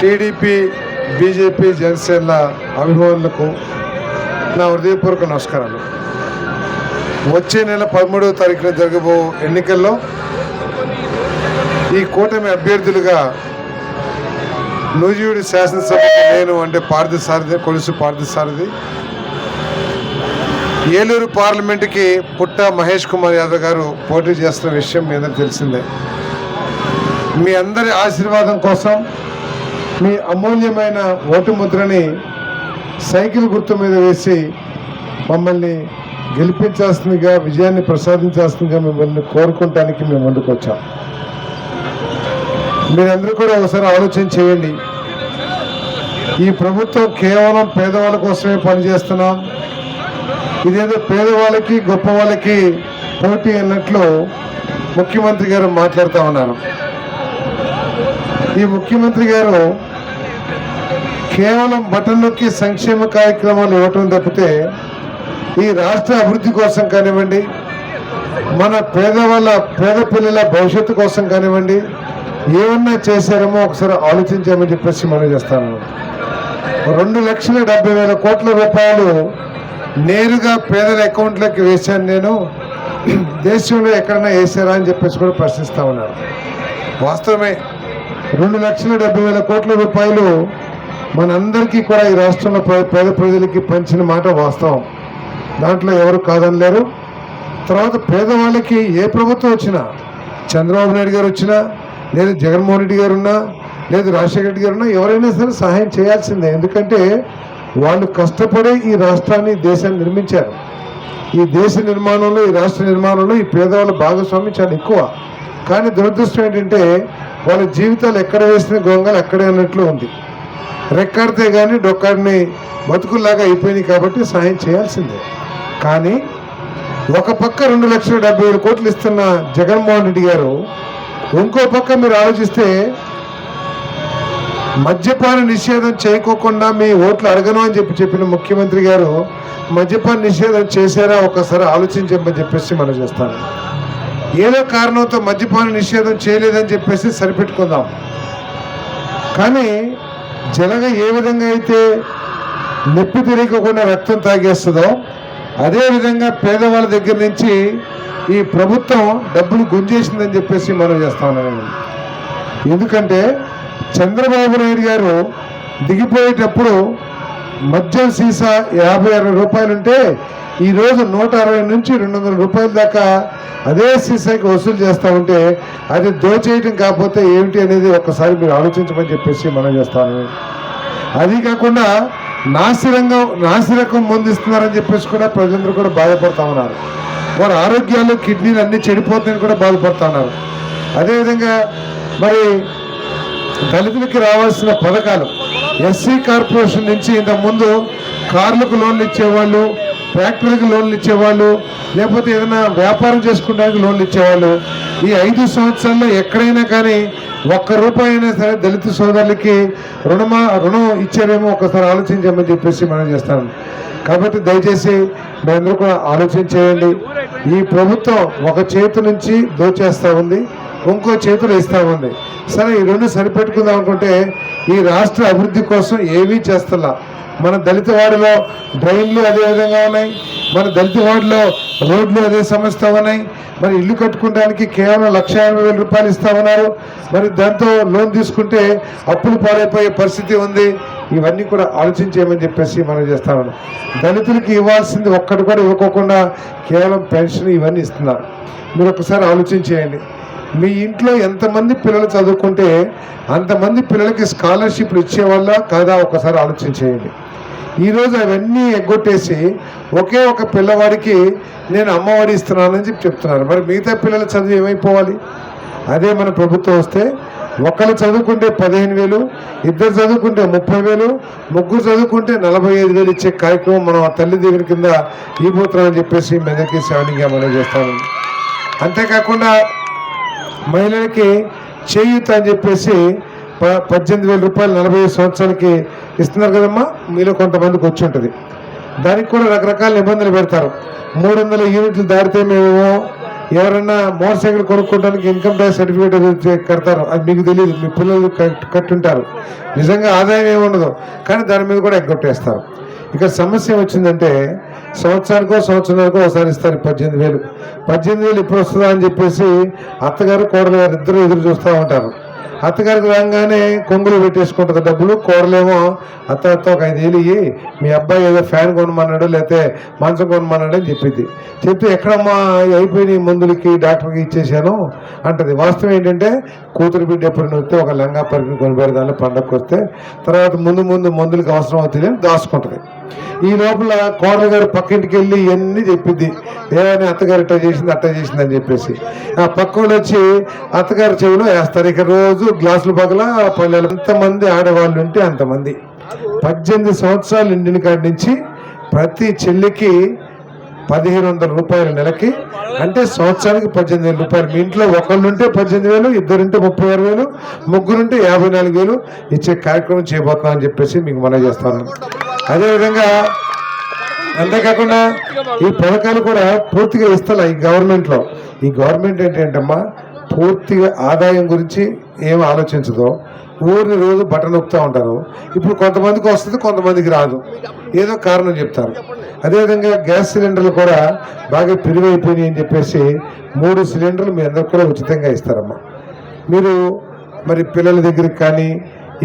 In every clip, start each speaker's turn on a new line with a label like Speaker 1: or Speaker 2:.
Speaker 1: TDP BJP జనసేనల అభిమానులకు నా హృదయపూర్వక నమస్కారాలు. వచ్చే నెల పదమూడవ తారీఖున జరగబో ఎన్నికల్లో ఈ కూటమి అభ్యర్థులుగా నూజివీడి శాసనసభ నేను అంటే పార్థసారథి కొలుసు పార్థసారథి. ఏలూరు పార్లమెంటుకి పుట్ట మహేష్ కుమార్ యాదవ్ గారు పోటీ చేస్తున్న విషయం మీ తెలిసిందే. మీ అందరి ఆశీర్వాదం కోసం మీ అమూల్యమైన ఓటు ముద్రని సైకిల్ గుర్తు మీద వేసి మమ్మల్ని గెలిపించాల్సిందిగా విజయాన్ని ప్రసాదించాల్సిందిగా మిమ్మల్ని కోరుకోవటానికి మేము ముందుకు వచ్చాం. మీరందరూ కూడా ఒకసారి ఆలోచన చేయండి. ఈ ప్రభుత్వం కేవలం పేదవాళ్ళ కోసమే పనిచేస్తున్నాం ఇదేదో పేదవాళ్ళకి గొప్ప వాళ్ళకి పోటీ అన్నట్లు ముఖ్యమంత్రి గారు మాట్లాడుతూ ఉన్నారు. ఈ ముఖ్యమంత్రి గారు కేవలం బటన్ సంక్షేమ కార్యక్రమాలు ఇవ్వటం తప్పితే ఈ రాష్ట్ర అభివృద్ధి కోసం కానివ్వండి మన పేదవాళ్ళ పేద పిల్లల భవిష్యత్తు కోసం కానివ్వండి ఏమన్నా చేశారేమో ఒకసారి ఆలోచించామని చెప్పేసి మనం చేస్తాను. రెండు లక్షల డెబ్బై వేల కోట్ల రూపాయలు నేరుగా పేదల అకౌంట్లోకి వేశాను నేను. దేశంలో ఎక్కడైనా వేసారా అని చెప్పేసి కూడా ప్రశ్నిస్తా ఉన్నారు. వాస్తవమే రెండు లక్షల డెబ్బై వేల కోట్ల రూపాయలు మనందరికీ కూడా ఈ రాష్ట్రంలో పే- పేద ప్రజలకి పంచిన మాట వాస్తవం. దాంట్లో ఎవరు కాదనలేరు తర్వాత పేదవాళ్ళకి ఏ ప్రభుత్వం వచ్చినా చంద్రబాబు నాయుడు గారు వచ్చినా లేదు జగన్మోహన్ రెడ్డి గారు ఉన్నా లేదు రాజశేఖర రెడ్డి గారు ఉన్నా ఎవరైనా సరే సహాయం చేయాల్సిందే. ఎందుకంటే వాళ్ళు కష్టపడే ఈ రాష్ట్రాన్ని దేశాన్ని నిర్మించారు. ఈ దేశ నిర్మాణంలో ఈ రాష్ట్ర నిర్మాణంలో ఈ పేదవాళ్ళ భాగస్వామ్యం చాలా ఎక్కువ. కానీ దురదృష్టం ఏంటంటే వాళ్ళ జీవితాలు ఎక్కడ వేసిన గొంగలు అక్కడే అన్నట్లు ఉంది. రెక్కడితే కానీ డొక్కడిని బతుకుల్లాగా అయిపోయింది కాబట్టి సాయం చేయాల్సిందే. కానీ ఒక పక్క రెండు లక్షల డెబ్బై ఏడు కోట్లు ఇస్తున్న జగన్మోహన్ రెడ్డి గారు ఇంకో పక్క మీరు ఆలోచిస్తే మద్యపాన నిషేధం చేయకోకుండా మీ ఓట్లు అడగను అని చెప్పి చెప్పిన ముఖ్యమంత్రి గారు మద్యపాన నిషేధం చేశారా ఒకసారి ఆలోచించమని చెప్పేసి మనం చేస్తాను. ఏదో కారణంతో మద్యపాన నిషేధం చేయలేదని చెప్పేసి సరిపెట్టుకుందాం. కానీ జనగ ఏ విధంగా అయితే నొప్పి తిరగకుండా రక్తం తాగేస్తుందో అదేవిధంగా పేదవాళ్ళ దగ్గర నుంచి ఈ ప్రభుత్వం డబ్బులు గుంజేసిందని చెప్పేసి మనం చేస్తా ఉన్నాను ఎందుకంటే చంద్రబాబు నాయుడు గారు దిగిపోయేటప్పుడు మద్యం సీసా యాభై అరవై రూపాయలు ఉంటే ఈరోజు నూట అరవై నుంచి రెండు వందల రూపాయల దాకా అదే సీసాకి వసూలు చేస్తూ ఉంటే అది దోచేయటం కాకపోతే ఏమిటి అనేది ఒక్కసారి మీరు ఆలోచించమని చెప్పేసి మనం చేస్తాను. అది కాకుండా నాసిరంగం నాసిరకం మందిస్తున్నారని చెప్పేసి కూడా ప్రజలందరూ కూడా బాధపడతా ఉన్నారు. వారి ఆరోగ్యాలు కిడ్నీలు అన్నీ చెడిపోతాయని కూడా బాధపడతా ఉన్నారు. అదేవిధంగా మరి దళితులకి రావాల్సిన పథకాలు ఎస్సీ కార్పొరేషన్ నుంచి ఇంతకుముందు ముందు కార్లకు లోన్లు ఇచ్చేవాళ్ళు ఫ్యాక్టరీకి లోన్లు ఇచ్చేవాళ్ళు లేకపోతే ఏదైనా వ్యాపారం చేసుకోవడానికి లోన్లు ఇచ్చేవాళ్ళు ఈ ఐదు సంవత్సరాల్లో ఎక్కడైనా కానీ ఒక్క రూపాయి అయినా సరే దళిత సోదరులకి రుణమా రుణం ఇచ్చారేమో ఒకసారి ఆలోచించమని చెప్పేసి మనం చేస్తాం. కాబట్టి దయచేసి మీరందరూ కూడా ఆలోచన చేయండి. ఈ ప్రభుత్వం ఒక చేతి నుంచి దోచేస్తా ఉంది ఇంకో చేతులు ఇస్తా ఉంది. సరే ఈ రెండు సరిపెట్టుకుందాం అనుకుంటే ఈ రాష్ట్ర అభివృద్ధి కోసం ఏమీ చేస్తలా. మన దళిత వాడిలో డ్రైన్లు అదే విధంగా ఉన్నాయి. మన దళిత వాడిలో రోడ్లు అదే సమస్య ఉన్నాయి. మరి ఇల్లు కట్టుకోవడానికి కేవలం లక్ష వేల రూపాయలు ఇస్తా ఉన్నారు. మరి దాంతో లోన్ తీసుకుంటే అప్పులు పాడైపోయే పరిస్థితి ఉంది. ఇవన్నీ కూడా ఆలోచించేయమని చెప్పేసి మనం చేస్తామని దళితులకి ఇవ్వాల్సింది ఒక్కటి కూడా ఇవ్వకోకుండా కేవలం పెన్షన్ ఇవన్నీ ఇస్తున్నారు. మీరు ఒకసారి ఆలోచించేయండి. మీ ఇంట్లో ఎంతమంది పిల్లలు చదువుకుంటే అంతమంది పిల్లలకి స్కాలర్షిప్లు ఇచ్చేవాళ్ళ కాదా? ఒకసారి ఆలోచించేయండి. ఈరోజు అవన్నీ ఎగ్గొట్టేసి ఒకే ఒక పిల్లవాడికి నేను అమ్మఒడి ఇస్తున్నానని చెప్పి చెప్తున్నారు. మరి మిగతా పిల్లల చదువు ఏమైపోవాలి? అదే మన ప్రభుత్వం వస్తే ఒకళ్ళు చదువుకుంటే పదిహేను వేలు ఇద్దరు చదువుకుంటే ముప్పై వేలు ముగ్గురు చదువుకుంటే నలభై ఐదు వేలు ఇచ్చే కార్యక్రమం మనం ఆ తల్లి దీవెన కింద ఇవ్వబోతున్నామని చెప్పేసి మెదకి శ్రావణిగా మనం చేస్తాము. అంతేకాకుండా మహిళలకి చేయూత అని చెప్పేసి పద్దెనిమిది వేల రూపాయలు నలభై ఐదు సంవత్సరాలకి ఇస్తున్నారు కదమ్మా? మీలో కొంతమందికి వచ్చి ఉంటుంది దానికి కూడా రకరకాల నిబంధనలు పెడతారు. మూడు వందల యూనిట్లు దాటితే మేము ఎవరన్నా మోటార్ సైకిల్ కొనుక్కోవడానికి ఇన్కమ్ ట్యాక్స్ సర్టిఫికేట్ కడతారు అది మీకు తెలియదు మీ పిల్లలు కట్టుంటారు. నిజంగా ఆదాయం ఏమి ఉండదు. కానీ దాని మీద కూడా ఎగ్గొట్టేస్తారు. ఇక సమస్య వచ్చిందంటే సంవత్సరానికో సంవత్సరానికో ఒకసారి ఇస్తారు పద్దెనిమిది వేలు. పద్దెనిమిది వేలు ఇప్పుడు వస్తుందా అని చెప్పేసి అత్తగారు కోడలు గారు ఇద్దరు ఎదురు చూస్తూ ఉంటారు. అత్తగారికి రాగానే కొంగులు పెట్టేసుకుంటుంది డబ్బులు కోడలేమో అత్త అత్త ఒక ఐదు వేలు ఇయ్యి మీ అబ్బాయి ఏదో ఫ్యాన్ కొనమన్నాడు లేకపోతే మంచం కొనమన్నాడు అని చెప్పింది. చెప్తే ఎక్కడమ్మా అయిపోయినాయి మందులకి డాక్టర్కి ఇచ్చేసాను అంటది. వాస్తవం ఏంటంటే కూతురు బిడ్డ ఎప్పుడు వస్తే ఒక లంగా పరిగిని కొనిపెడదాన్ని పండగకి వస్తే తర్వాత ముందు ముందు మందులకి అవసరం అవుతుంది దాచుకుంటుంది. ఈ లోపల కోడలు గారు పక్కింటికి వెళ్ళి ఇవన్నీ చెప్పింది. ఏమని అత్తగారు ఇట్లా చేసింది అట్లా చేసింది అని చెప్పేసి. ఆ పక్కన వచ్చి అత్తగారు చెవిలో వేస్తారు. ఇక రోజు గ్లాసులు పగల పల్లెలు. ఎంతమంది ఆడవాళ్ళు ఉంటే అంతమంది. పద్దెనిమిది సంవత్సరాలు నిండిన కాడి నుంచి ప్రతి చెల్లికి పదిహేను వందల రూపాయల నెలకి. అంటే సంవత్సరానికి పద్దెనిమిది వేల రూపాయలు. మీ ఇంట్లో ఒకళ్ళుంటే పద్దెనిమిది వేలు ఇద్దరుంటే ముప్పై ఆరు వేలు ముగ్గురుంటే యాభై నాలుగు వేలు. ఇచ్చే కార్యక్రమం చేయబోతున్నాం అని చెప్పేసి మీకు మనం చేస్తాను అదేవిధంగా అంతేకాకుండా ఈ పథకాలు కూడా పూర్తిగా ఇస్తలే ఈ గవర్నమెంట్లో ఈ గవర్నమెంట్ ఏంటంటమ్మా పూర్తిగా ఆదాయం గురించి ఏం ఆలోచించదో. ఊరిని రోజు బట్టలు నొక్కుతూ ఉంటారు. ఇప్పుడు కొంతమందికి వస్తుంది కొంతమందికి రాదు. ఏదో కారణం చెప్తారు. అదేవిధంగా గ్యాస్ సిలిండర్లు కూడా బాగా పెరిగైపోయినాయి అని చెప్పేసి మూడు సిలిండర్లు మీ అందరికి కూడా ఉచితంగా ఇస్తారమ్మా. మీరు మరి పిల్లల దగ్గరికి కానీ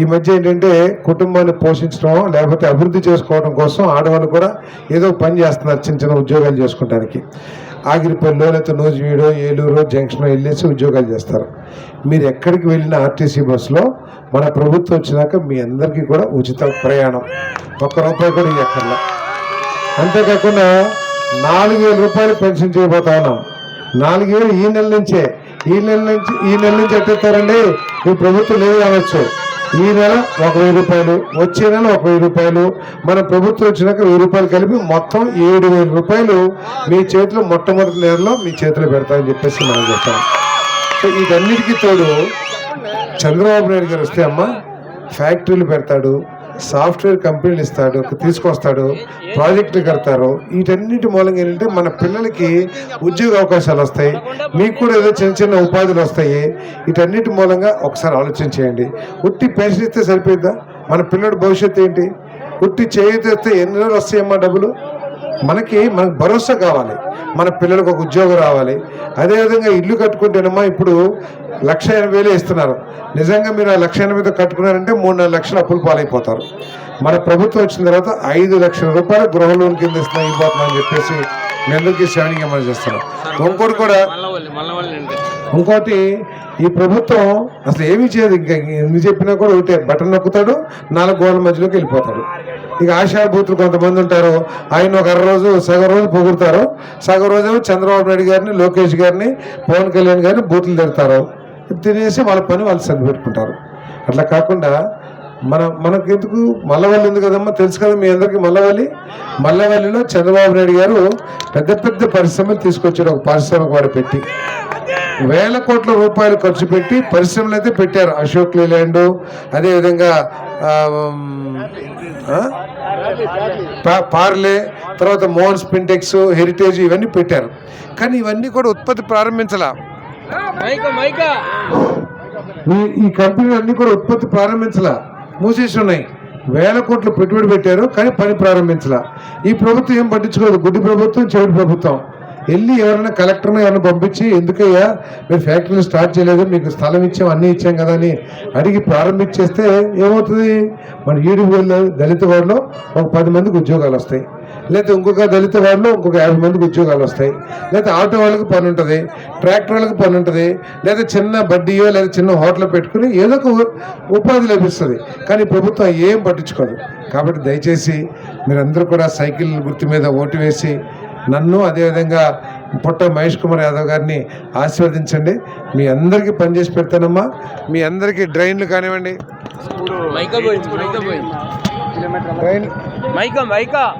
Speaker 1: ఈ మధ్య ఏంటంటే కుటుంబాన్ని పోషించడం లేకపోతే అభివృద్ధి చేసుకోవడం కోసం ఆడవాళ్ళు కూడా ఏదో పని చేస్తున్నారు చిన్న చిన్న ఉద్యోగాలు చేసుకోవడానికి. ఆగిరిపల్లిలో లేకపోతే నూజివీడో ఏలూరు జంక్షన్లో వెళ్ళేసి ఉద్యోగాలు చేస్తారు. మీరు ఎక్కడికి వెళ్ళిన ఆర్టీసీ బస్సులో మన ప్రభుత్వం వచ్చినాక మీ అందరికీ కూడా ఉచిత ప్రయాణం. ఒక్క రూపాయి కూడా ఇవ్వక్కర్లా అంతేకాకుండా నాలుగు వేల రూపాయలు పెన్షన్ చేయబోతా ఉన్నాం. నాలుగు వేలు ఈ నెల నుంచే ఈ నెల నుంచి ఈ నెల నుంచి ఎట్టేస్తారండి ఈ ప్రభుత్వం లేదు కావచ్చు. ఈ నెల ఒక వెయ్యి రూపాయలు వచ్చే నెల ఒక వెయ్యి రూపాయలు మన ప్రభుత్వం వచ్చినాక వెయ్యి రూపాయలు కలిపి మొత్తం ఏడు వేల రూపాయలు మీ చేతిలో మొట్టమొదటి నెలలో మీ చేతిలో పెడతామని చెప్పేసి మనం చెప్తాం. సో ఇదన్నిటికీ తోడు చంద్రబాబు నాయుడు గారు వస్తే అమ్మ ఫ్యాక్టరీలు పెడతాడు సాఫ్ట్వేర్ కంపెనీలు ఇస్తాడు తీసుకొస్తాడు ప్రాజెక్టులు కడతారు. వీటన్నిటి మూలంగా ఏంటంటే మన పిల్లలకి ఉద్యోగ అవకాశాలు వస్తాయి. మీకు కూడా ఏదో చిన్న చిన్న ఉపాధులు వస్తాయి. వీటన్నిటి మూలంగా ఒకసారి ఆలోచన చేయండి. ఉట్టి పెన్షన్ ఇస్తే సరిపోద్దా మన పిల్లడి భవిష్యత్తు ఏంటి? ఉట్టి చేయితే ఎన్ని రోజులు వస్తాయమ్మా డబ్బులు? మనకి మనకు భరోసా కావాలి. మన పిల్లలకు ఒక ఉద్యోగం రావాలి. అదేవిధంగా ఇల్లు కట్టుకుంటేనమ్మా ఇప్పుడు లక్ష ఎనభై వేలు ఇస్తున్నారు. నిజంగా మీరు ఆ లక్ష ఎనభైతో కట్టుకున్నారంటే మూడు నాలుగు లక్షలు అప్పులు పాలైపోతారు. మన ప్రభుత్వం వచ్చిన తర్వాత ఐదు లక్షల రూపాయలు గృహ లోన్ కింద ఇస్తున్నాం ఇవ్వబోతున్నాం అని చెప్పేసి అందరికీ శ్రేణిగా మనం చేస్తున్నాం ఇంకోటి కూడా ఇంకోటి ఈ ప్రభుత్వం అసలు ఏమీ చేయదు. ఇంకా ఎన్ని చెప్పినా కూడా ఒకటే బటన్ నొక్కుతాడు నాలుగు గోడల మధ్యలోకి వెళ్ళిపోతాడు. ఇక ఆశాభూతులు కొంతమంది ఉంటారు ఆయన ఒక అర రోజు సగం రోజు పొగుడతారు. సగం రోజు చంద్రబాబు నాయుడు గారిని లోకేష్ గారిని పవన్ కళ్యాణ్ గారిని బూతులు తిడతారు. తినేసి వాళ్ళ పని వాళ్ళు సర్ది పెట్టుకుంటారు అట్లా కాకుండా మన మనకి ఎందుకు మల్లవల్లి ఉంది కదమ్మా తెలుసు కదా మీ అందరికీ మల్లవల్లి? మల్లవల్లిలో చంద్రబాబు నాయుడు గారు పెద్ద పెద్ద పరిశ్రమలు తీసుకొచ్చాడు ఒక పారిశ్రామిక వాడు పెట్టి. వేల కోట్ల రూపాయలు ఖర్చు పెట్టి పరిశ్రమలు అయితే పెట్టారు అశోక్ లేలాండ్ అదేవిధంగా పార్లే తర్వాత మోహన్ స్పింటెక్స్ హెరిటేజ్ ఇవన్నీ పెట్టారు. కానీ ఇవన్నీ కూడా ఉత్పత్తి ప్రారంభించాల. ఈ కంపెనీలు అన్ని కూడా ఉత్పత్తి ప్రారంభించలా. మూసేసి ఉన్నాయి. వేల కోట్లు పెట్టుబడి పెట్టారు కానీ పని ప్రారంభించలా. ఈ ప్రభుత్వం ఏం పట్టించుకోదు. గుడ్డి ప్రభుత్వం చెవిటి ప్రభుత్వం. వెళ్ళి ఎవరైనా కలెక్టర్ని ఎవరైనా పంపించి ఎందుకయ్యా మీరు ఫ్యాక్టరీలు స్టార్ట్ చేయలేదు మీకు స్థలం ఇచ్చాం అన్నీ ఇచ్చాం కదా అని అడిగి ప్రారంభించేస్తే ఏమవుతుంది? మన ఈడు దళిత వాడిలో ఒక పది మందికి ఉద్యోగాలు వస్తాయి. లేకపోతే ఇంకొక దళిత వారిలో ఇంకొక యాభై మందికి ఉద్యోగాలు వస్తాయి. లేకపోతే ఆటో వాళ్ళకి పని ఉంటుంది ట్రాక్టర్ వాళ్ళకి పని ఉంటుంది లేదా చిన్న బడ్డీయో లేదా చిన్న హోటల్ పెట్టుకుని ఏదో ఒక ఉపాధి లభిస్తుంది. కానీ ప్రభుత్వం ఏం పట్టించుకోదు. కాబట్టి దయచేసి మీరందరూ కూడా సైకిల్ గుర్తు మీద ఓటు వేసి నన్ను అదేవిధంగా పుట్ట మహేష్ కుమార్ యాదవ్ గారిని ఆశీర్వదించండి. మీ అందరికీ పనిచేసి పెడతానమ్మా. మీ అందరికీ డ్రైన్లు కానివ్వండి.
Speaker 2: మైకా మైకా.